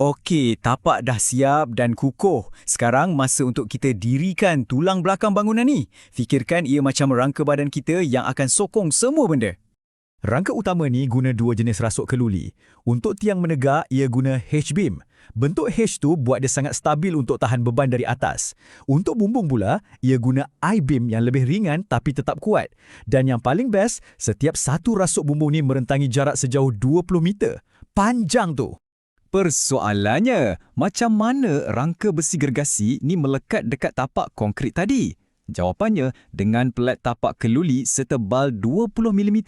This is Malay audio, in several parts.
Okey, tapak dah siap dan kukuh. Sekarang masa untuk kita dirikan tulang belakang bangunan ni. Fikirkan ia macam rangka badan kita yang akan sokong semua benda. Rangka utama ni guna dua jenis rasuk keluli. Untuk tiang menegak, ia guna H-beam. Bentuk H tu buat dia sangat stabil untuk tahan beban dari atas. Untuk bumbung pula, ia guna I-beam yang lebih ringan tapi tetap kuat. Dan yang paling best, setiap satu rasuk bumbung ni merentangi jarak sejauh 20 meter. Panjang tu! Persoalannya, macam mana rangka besi gergasi ni melekat dekat tapak konkrit tadi? Jawapannya, dengan pelat tapak keluli setebal 20 mm.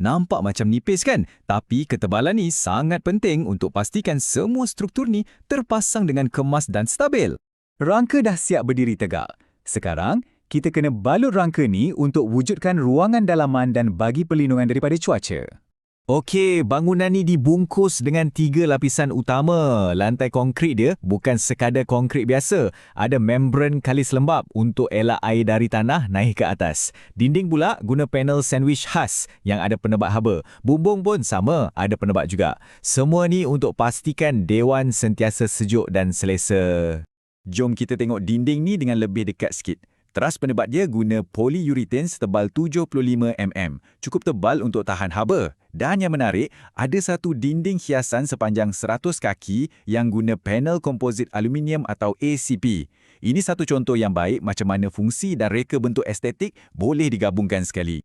Nampak macam nipis kan? Tapi ketebalan ni sangat penting untuk pastikan semua struktur ni terpasang dengan kemas dan stabil. Rangka dah siap berdiri tegak. Sekarang, kita kena balut rangka ni untuk wujudkan ruangan dalaman dan bagi perlindungan daripada cuaca. Okey, bangunan ni dibungkus dengan tiga lapisan utama. Lantai konkrit dia bukan sekadar konkrit biasa. Ada membran kalis lembap untuk elak air dari tanah naik ke atas. Dinding pula guna panel sandwich khas yang ada penebak haba. Bumbung pun sama, ada penebak juga. Semua ni untuk pastikan dewan sentiasa sejuk dan selesa. Jom kita tengok dinding ni dengan lebih dekat sikit. Teras penebat dia guna polyurethane setebal 75 mm. Cukup tebal untuk tahan haba. Dan yang menarik, ada satu dinding hiasan sepanjang 100 kaki yang guna panel komposit aluminium atau ACP. Ini satu contoh yang baik macam mana fungsi dan reka bentuk estetik boleh digabungkan sekali.